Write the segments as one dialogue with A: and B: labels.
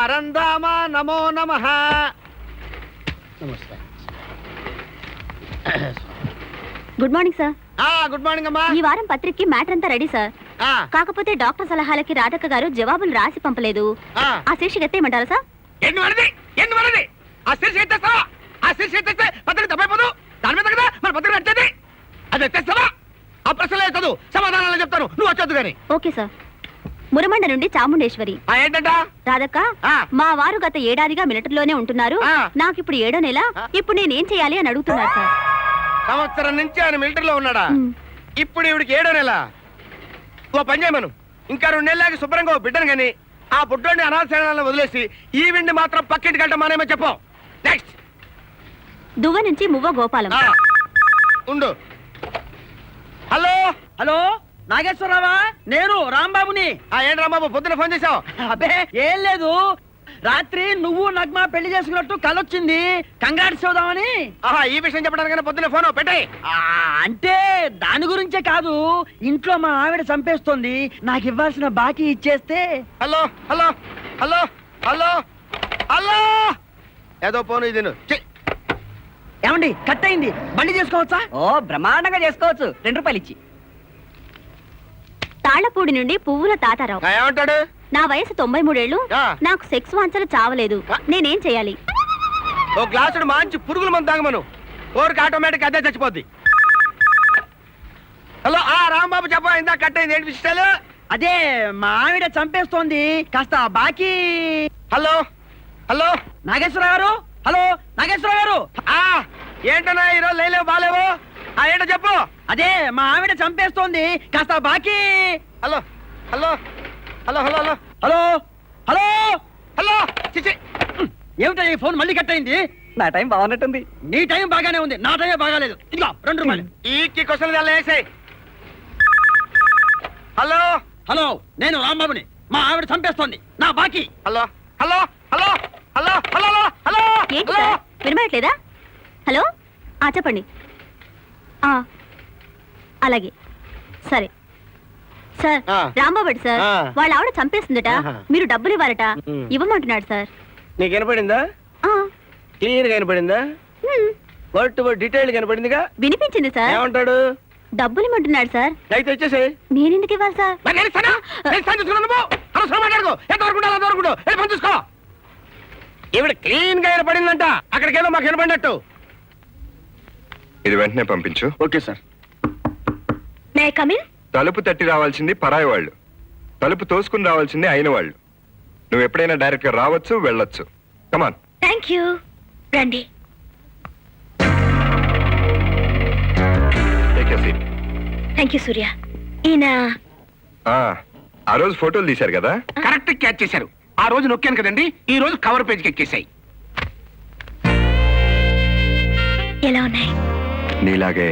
A: అరందామ నమో నమ.
B: Good morning sir.
A: Good morning అమ్మా.
B: ఈ వారం పత్రికకి మ్యాటర్ అంతా రెడీ సార్.
A: ఆ,
B: కాకపోతే డాక్టర్ సలహాలకి రాధక్క గారు జవాబులు రాసి పంపలేదు.
A: ఆ.
B: శీర్షిక ఎత్తేయమంటారా సార్?
A: ఎన్ని వరది? ఎన్ని వరది? ఆ శీర్షి ఎత్తేస్తావా? ఆ శీర్షి ఎత్తేస్తే పత్రిక తప్పైపోదు. దాని మీద కదా మరి పత్రిక నచ్చేది అది ఎత్తేస్తావా? ఆ ప్రశ్నలే చదువు. సమాధానాలు చెప్తాను. నువ్వు వచ్చొద్దు కానీ.
B: Okay sir. మురమండ నుండి చాముండేశ్వరి.
A: ఆ ఏంటంట?
B: రాధక్క
A: ఆ.
B: మా వారు గత ఏడాదిగా మిలిటరీలోనే ఉంటున్నారు. నాకు ఇప్పుడు ఏడో నెల. ఇప్పుడు నేనేం చేయాలి అని అడుగుతున్నారు సార్.
A: సంవత్సరం నుంచి ఆయన మిలిటరీలో ఉన్నాడా. ఇప్పుడు ఇవిడికి ఏడో నెల. ఓ పని చేయమను. ఇంకా రెండు నెలలకి శుభ్రంగా ఓ బిడ్డను కానీ ఆ బుడ్డోని అనాథశాలను వదిలేసి ఈ విండి మాత్రం పక్కింటికి వెళ్ళటం మానేమో చెప్పు. నెక్స్ట్
B: దువ్వ నుంచి మువ్వ గోపాలం.
A: ఆ, ఉండు. హలో?
C: హలో? నాగేశ్వరరావా? నేను రాంబాబుని.
A: ఆ ఏంటి రాంబాబు పొద్దున ఫోన్ చేసావు
C: అబ్బే ఏం లేదు. రాత్రి నువ్వు నగ్మ పెళ్ళి చేసుకున్నట్టు కలొచ్చింది. కంగారు చూద్దామని
A: ఆహా ఈ విషయం చెప్పడానికైనా పొద్దున ఫోన్ పెట్టాయి
C: ఆ, అంటే దాని గురించే కాదు. ఇంట్లో మా ఆవిడ చంపేస్తోంది. నాకు ఇవ్వాల్సిన బాకీ ఇచ్చేస్తే.
A: Hello hello hello hello hello. ఏదో ఫోన్ ఇది
C: ఏమండి కట్ అయింది. బండి చేసుకోవచ్చా ఓ బ్రహ్మాండంగా చేసుకోవచ్చు. రెండు రూపాయలు ఇచ్చి.
B: తాళ్ళపూడి నుండి పువ్వుల తాతారావు.
A: ఏమంటాడు?
B: నా వయసు తొంభై
A: మూడేళ్ళు.
B: నాకు సెక్స్ వాంచలు చావలేదు. నేనేం చేయాలి?
A: ఓ గ్లాసుడు మంచి పురుగుల మందు తాగమను. ఓరికి ఆటోమేటిక్ అదే చచ్చిపోద్ది. హలో ఆ రాంబాబు చెప్ప ఇందా ఏంటి విషయాలు
C: అదే మా ఆవిడ చంపేస్తోంది. కాస్త బాకీ.
A: Hello hello.
C: నాగేశ్వరరావు గారు? హలో నాగేశ్వరరావు గారు?
A: ఆ ఏంటన్నా ఈరోజు లేలేవు బాలేవు? ఏంటో చెప్పు.
C: అదే మా ఆవిడ చంపేస్తోంది. కాస్త బాకీ.
A: Hello hello hello hello hello.
C: Hello hello
A: hello. చిచి
C: ఏమిటో ఈ ఫోన్ మళ్ళీ కట్ అయింది? నా టైం బాగున్నట్టుంది. నీ టైం బాగానే ఉంది. నా టైం బాగాలేదు. ఇదిగో రెండు రూపాయలు.
A: ఈ క్వశ్చన్ వేసాయి. హలో.
C: హలో నేను రాంబాబుని. మా ఆవిడ చంపేస్తోంది. నా బాకీ.
A: Hello hello hello hello hello hello
B: ఏంటి
A: హలో
B: సార్? వినబడట్లేదా? హలో? ఆ చెప్పండి. అలాగే. సరే. సార్ రాంబాబడి సార్. వాళ్ళ ఆవిడ చంపేస్తుందట మీరు డబ్బులు ఇవ్వాలట. ఇవ్వమంటున్నాడు సార్.
A: నీకు వినపడిందా? క్లియర్గా వినపడిందా? వర్డ్ టు వర్డ్ డీటెయిల్ కనపడిందిగా
B: వినిపించింది సార్.
A: ఏమంటాడు?
B: డబ్బులు ఇమ్మంటున్నాడు సార్.
A: అయితే వచ్చేసి నేను ఎందుకు ఇవ్వాలి సార్? ఇవిడ క్లీన్గా వినపడిందంట. అక్కడికేదో మాకు వినపడినట్టు.
D: ఇది వెంటనే పంపించు.
A: Okay sir.
B: May come in?
D: తలుపు తట్టి రావాల్సింది పరాయి వాళ్ళు. తలుపు తోసుకుని రావాల్సింది అయిన వాళ్ళు. నువ్వు ఎప్పుడైనా డైరెక్ట్గా రావచ్చు వెళ్ళొచ్చు. కమాన్
B: థ్యాంక్ యూ రండి. Thank you Surya. ఈయన
D: ఆ రోజు ఫోటోలు తీశారు కదా?
A: కరెక్ట్ క్యాచ్ చేశారు. ఆ రోజు నొక్కాను కదండి ఈ రోజు కవర్ పేజ్కి ఎక్కేసాయి
B: ఎలా ఉన్నాయి?
D: నీలాగే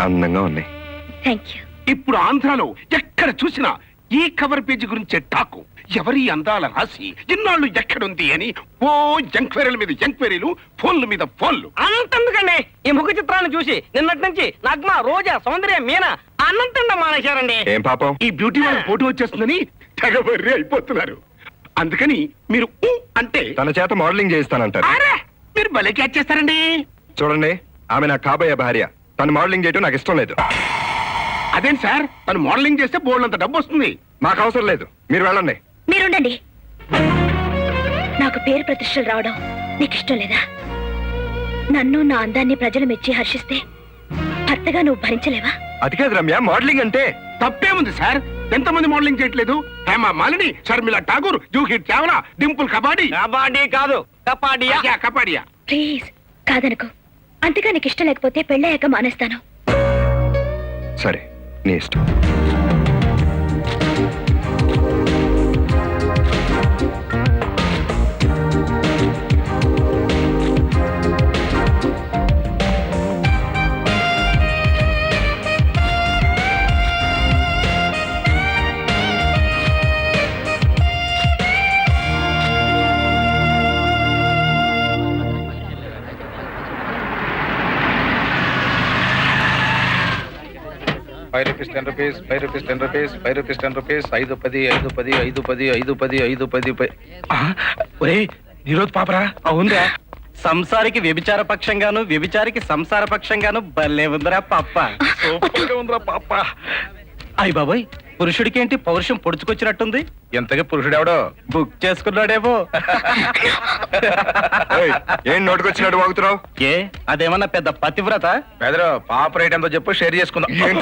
D: అందంగా ఉన్నాయి.
B: థ్యాంక్ యూ
E: ఇప్పుడు ఆంధ్రాలో ఎక్కడ చూసినా ఈ కవర్ పేజీ గురించే టాకు. ఎవరి అందాల రాసి ఇన్నాళ్ళు ఎక్కడుంది అని ఓ ఎంక్వైరీల మీద ఎంక్వైరీలు ఫోన్ల మీద ఫోన్లు.
C: అనంతందుకండి. ఈ ముఖ చిత్రాన్ని చూసి నిన్నటి నుంచి నగ్మ రోజా సౌందర్య మీన అనంతంగా మానేశారండి.
D: ఏం పాపం?
E: ఈ బ్యూటీ వాళ్ళ ఫోటో వచ్చేస్తుందని తెగబర్రి అయిపోతున్నారు. అందుకని మీరు ఊ అంటే
D: తన చేత మోడలింగ్ చేయిస్తానంటారు.
E: అరే! మీరు భలే క్యాచ్ చేస్తారండి.
D: చూడండి. ఆమె నా కాబోయే భార్య. తను మోడలింగ్ చేయటం నాకు ఇష్టం లేదు.
E: అదేం సార్? తను మోడలింగ్ చేస్తే బోల్డ్ అంత డబ్బు వస్తుంది.
D: మాకు అవసరం లేదు. మీరు వెళ్ళండి.
B: మీరుండండి. నాకు పేరు ప్రతిష్టలు రావడం నీకు ఇష్టం లేదా? నన్ను నా అందాన్ని ప్రజలు మెచ్చి హర్షిస్తే భర్తగా నువ్వు భరించలేవా?
D: అది కాదు రమ్య మోడలింగ్ అంటే
E: తప్పేముంది సార్? ఎంతమంది మోడలింగ్ చేయట్లేదు? హేమ మాలిని షర్మిల ఠాగూర్ జూహీ చావ్లా డింపుల్ కబాడీ.
C: కబాడీ కాదు కపాడియా.
E: యా, కబాడియా
B: ప్లీజ్ కాదనుకో. అంతగా నీకు ఇష్టం లేకపోతే పెళ్ళయ్యాక మానేస్తాను.
D: సరే నీ ఇష్టం.
F: Five rupees ten rupees five rupees ten rupees five rupees ten rupees ఐదు పది ఐదు పది ఐదు పది ఐదు పది ఐదు పది
E: ఒరే నిరోధ్ పాపరా?
G: అవునరా. సంసారికి వ్యభిచార పక్షంగాను వ్యభిచారికి సంసార పక్షంగాను భలే ఉందిరా పప్ప
E: సూపర్గా ఉందిరా పాప.
G: అయ్య బాబాయ్ పురుషుడికి ఏంటి పౌరుషం పొడుచుకొచ్చినట్టుంది?
F: ఎంతగా పురుషుడు ఎవడో
G: బుక్ చేసుకున్నాడేమో.
D: ఏయ్, ఏం నోటుకొచ్చినట్టు వాగుతున్నావు?
G: ఏ అదేమన్నా పెద్ద పతివ్రత?
F: పెదరు పాప రేట్ ఎంతో చెప్పు షేర్ చేసుకుందాం.
D: ఏం?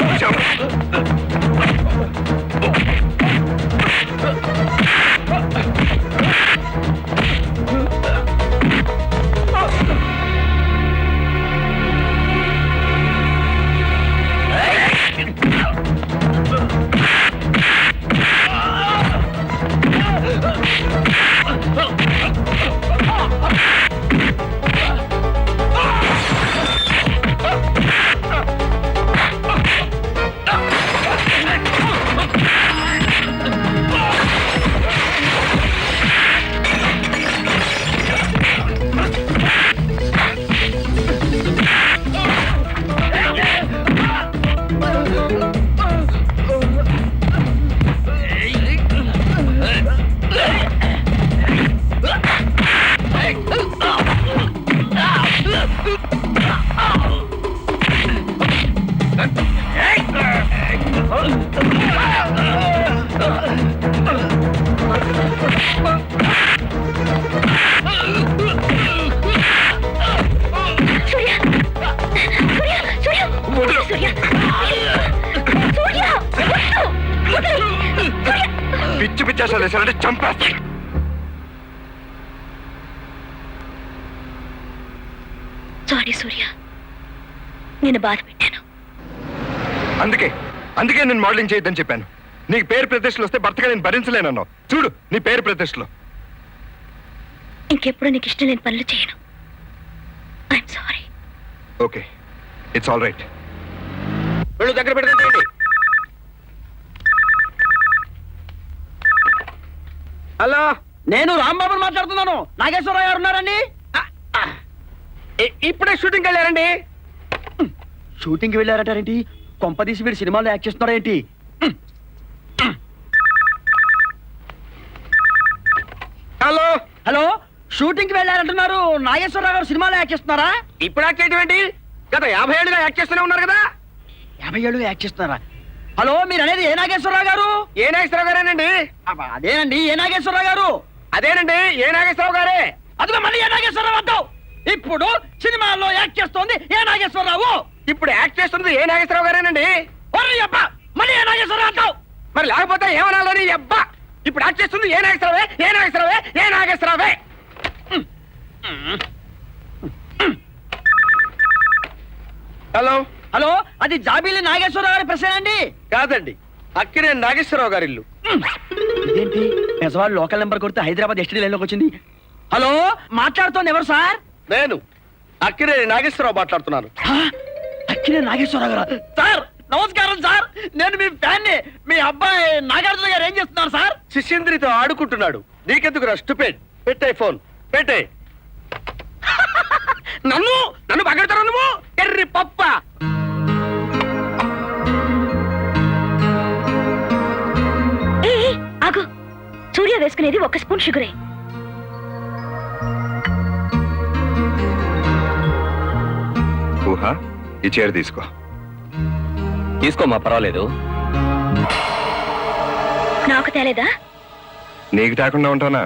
D: పిచ్చేసాలు వేసారంటే చంపేస్తా.
B: సారీ సూర్య. నేను బాధ పెట్టాను.
D: అందుకే అందుకే నేను మోడలింగ్ చేయొద్దని చెప్పాను. నీకు పేరు ప్రతిష్టలు వస్తే భర్తగా నేను భరించలేనన్నావు. చూడు నీ పేరు ప్రతిష్టలు.
B: ఇంకెప్పుడు నీకు ఇష్టం లేని పనులు చేయను. I'm sorry
D: okay it's all right
A: వెళ్ళు దగ్గర పెట్టుకుంటేయండి హలో
C: నేను రాంబాబుని మాట్లాడుతున్నాను. నాగేశ్వరరావు గారు ఉన్నారండి?
A: ఇప్పుడే షూటింగ్ వెళ్ళారండి.
C: షూటింగ్కి వెళ్ళారటారేంటి? కొంపదీసి వీడు సినిమాలో యాక్ట్ చేస్తున్నారేంటి
A: హలో.
C: హలో షూటింగ్కి వెళ్ళారంటున్నారు. నాగేశ్వరరావు గారు సినిమాలో యాక్ట్ చేస్తున్నారా?
A: ఇప్పుడు యాక్ట్ చేయడం ఏంటి? గత యాభై ఏళ్ళుగా యాక్ట్ చేస్తూనే ఉన్నారు కదా.
C: యాభై ఏళ్ళు యాక్ట్ చేస్తున్నారా? హలో మీరు అనేది ఏ నాగేశ్వరరావు గారు?
A: ఏ నాగేశ్వరరావు గారేనండి?
C: అదేనండి ఏ నాగేశ్వరరావు గారు?
A: అదేనండి ఏ నాగేశ్వరరావు గారే?
C: అదిగో మళ్ళీ ఏ నాగేశ్వరరావు అంటావు ఇప్పుడు సినిమాల్లో యాక్ట్ చేస్తోంది ఏ నాగేశ్వరరావు?
A: ఇప్పుడు యాక్ట్ చేస్తున్నది ఏ నాగేశ్వరరావు గారేనండి?
C: అబ్బా మళ్ళీ ఏ నాగేశ్వరరావు అంటావు
A: మరి లేకపోతే ఏమనాలని అబ్బా? ఇప్పుడు యాక్ట్ చేస్తుంది ఏ నాగేశ్వరరావే ఏ నాగేశ్వరరావే ఏ నాగేశ్వరరావే? హలో?
C: హలో అది జాబీలి నాగేశ్వరరావు గారి ప్రశ్న అండి.
A: కాదండి అక్కినే నాగేశ్వరరావు గారి ఇల్లు.
C: ఇదేంటి? పెసవాళ్ళు లోకల్ నెంబర్ కొడితే హైదరాబాద్ ఎస్టీ లైన్లోకి వచ్చింది. హలో మాట్లాడుతోంది ఎవరు సార్?
A: నేను అక్కినే నాగేశ్వరరావు మాట్లాడుతున్నాను.
C: హా? అక్కినే నాగేశ్వరరావు గారు? సార్ నమస్కారం సార్. నేను మీ ఫ్యాన్ మీ అబ్బాయి నాగార్జున గారు ఏం చేస్తున్నారు సార్?
A: శిష్యంద్రితో ఆడుకుంటున్నాడు. నీకెందుకు రా స్టూపిడ్? పెట్టే ఫోన్ పెట్టే. నన్ను నన్ను పగడతారు నువ్వు? ఎర్రి పప్ప.
B: వేసుకునేది ఒక స్పూన్ షుగరే.
D: ఊహ ఈ చీర తీసుకో.
G: తీసుకోమా పర్వాలేదు.
B: నాకు తేలేదా?
D: నీకు తాకుండా ఉంటానా?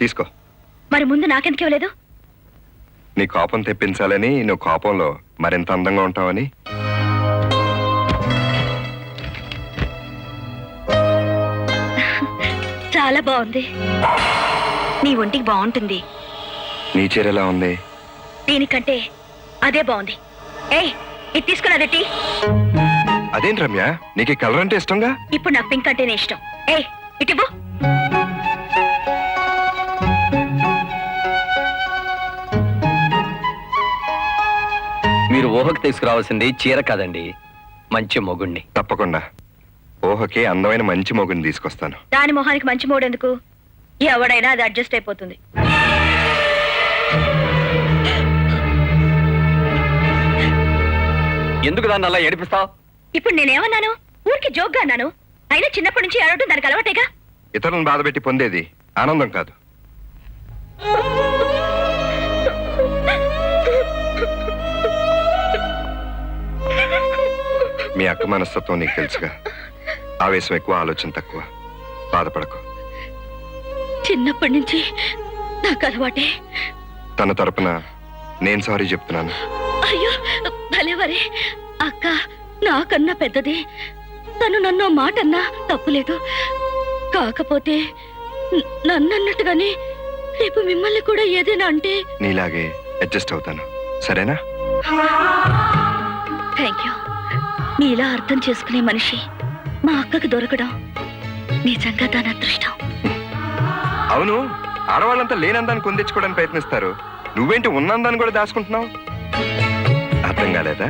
D: తీసుకో.
B: మరి ముందు నాకెందుకు ఇవ్వలేదు?
D: నీ కోపం తెప్పించాలని నువ్వు కోపంలో మరింత అందంగా ఉంటావని
B: చాలా బాగుంది. నీ ఒంటికి బాగుంటుంది.
D: నీ చీర ఎలా ఉంది?
B: దీనికంటే అదే బాగుంది. ఏయ్ ఇది తీసుకుని అదెట్టి
D: అదేంటి రమ్య? నీకు కలర్ అంటే ఇష్టంగా?
B: ఇప్పుడు నాకు పింక్ అంటేనే ఇష్టం. ఏయ్ ఇటివ్వు
G: మీరు ఊహకు తీసుకురావాల్సింది చీర కాదండి మంచి మొగుణ్ణి.
D: తప్పకుండా. ఊహకి అందమైన మంచి మొగుని తీసుకొస్తాను.
B: దాని మొహానికి మంచి మూడెందుకు? ఎవడైనా అది అడ్జస్ట్ అయిపోతుంది.
G: ఎందుకు దాన్ని అలా ఏడిపిస్తావు?
B: ఇప్పుడు నేనేమన్నాను? ఊరికి జోక్గా అన్నాను. అయినా చిన్నప్పటి నుంచి ఏడవటం దానికి అలవాటేగా?
D: ఇతరులను బాధపెట్టి పొందేది ఆనందం కాదు. మీ అక్క మనస్తత్వం నీకు తెలుసుగా. ఆవేశం ఎక్కువ ఆలోచన తక్కువ. బాధపడకు.
B: చిన్నప్పటి నుంచి నాకు అలవాటే.
D: తన తరపున నేను సారీ చెప్తున్నాను.
B: అయ్యో భలేవరే అక్క నాకన్నా పెద్దది. తను నన్ను మాట అన్నా తప్పులేదు. కాకపోతే నన్నన్నట్టుగానే రేపు మిమ్మల్ని కూడా ఏదైనా అంటే
D: నీలాగే అడ్జస్ట్ అవుతాను. సరేనా?
B: థ్యాంక్ యూ నీలా అర్థం చేసుకునే మనిషి మా అక్కకి దొరకడం నిజంగా దాని అదృష్టం.
D: అవును ఆడవాళ్ళంతా లేనందాన్ని కొందించుకోవడానికి ప్రయత్నిస్తారు. నువ్వేంటి ఉన్నందాన్ని కూడా దాచుకుంటున్నావు? అర్థం కాలేదా?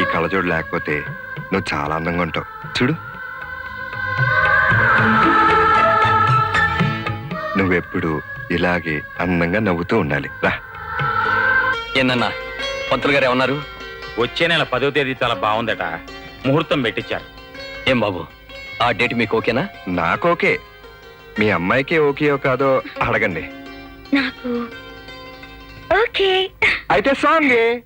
D: ఈ కళ్ళజోడు లేకపోతే నువ్వు చాలా అందంగా ఉంటావు. చూడు. నువ్వెప్పుడు ఇలాగే అందంగా నవ్వుతూ ఉండాలి. రా.
G: ఏందన్నా పంతులు గారు ఏమన్నారు?
H: వచ్చే నెల పదో తేదీ చాలా బాగుందట. ముహూర్తం పెట్టించారు.
G: ఏం బాబు? ఆ డేట్ మీకు ఓకేనా?
D: నాకు ఓకే. మీ అమ్మాయికి ఓకేయో కాదో అడగండి.
B: నాకు ఓకే.
D: అయితే సాంగ్.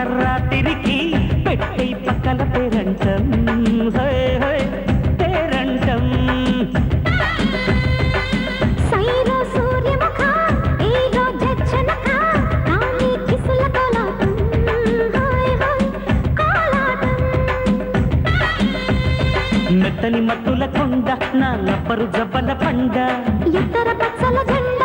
I: వట్టరాతిరికి పెట్టి పక్కల పేరంటం. మెత్తని మత్తుల కొండ నా లబ్బరు జబ్బల పండ.
J: ఎత్తర పచ్చల జెండ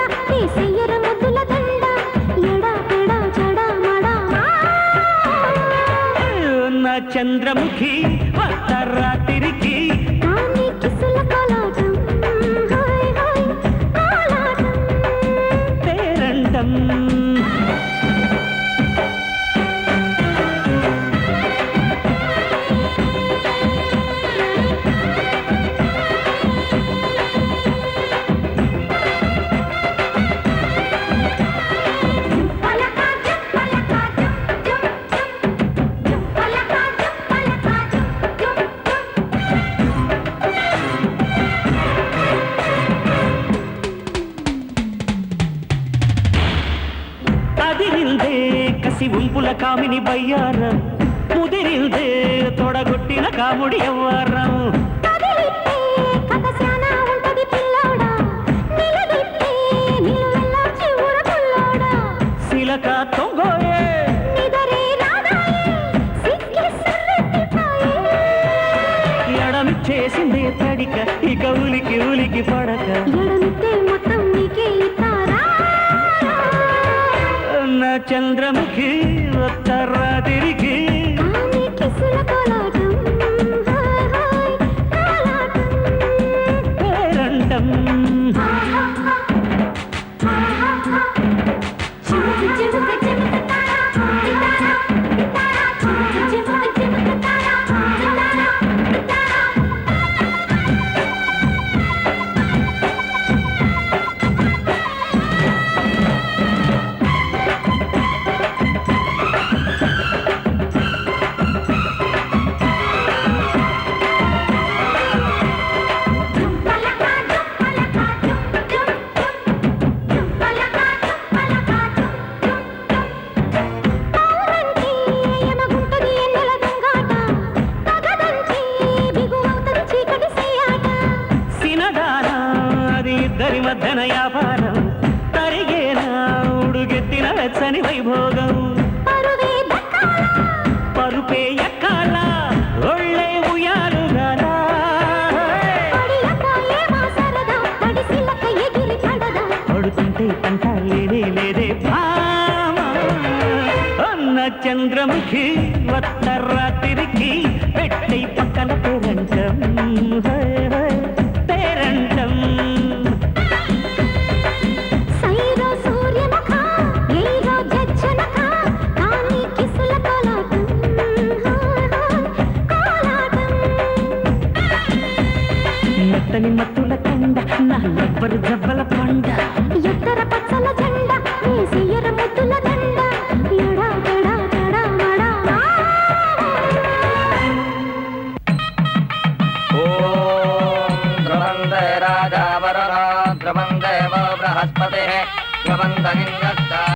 I: చంద్రముఖి వట్టరాతిరికి కామిని బయ్యారం ముదిరిందే తొడగొట్టిన కాముడి ఎవ్వారం
J: దూరం
I: పరుపే ఎక్కాల? ఒళ్ళే
J: ఉయారుగానా
I: పడుతుంటే పంట లేదే లేదే అన్న చంద్రముఖి వత్త రాత్రికి పెట్టై పక్కన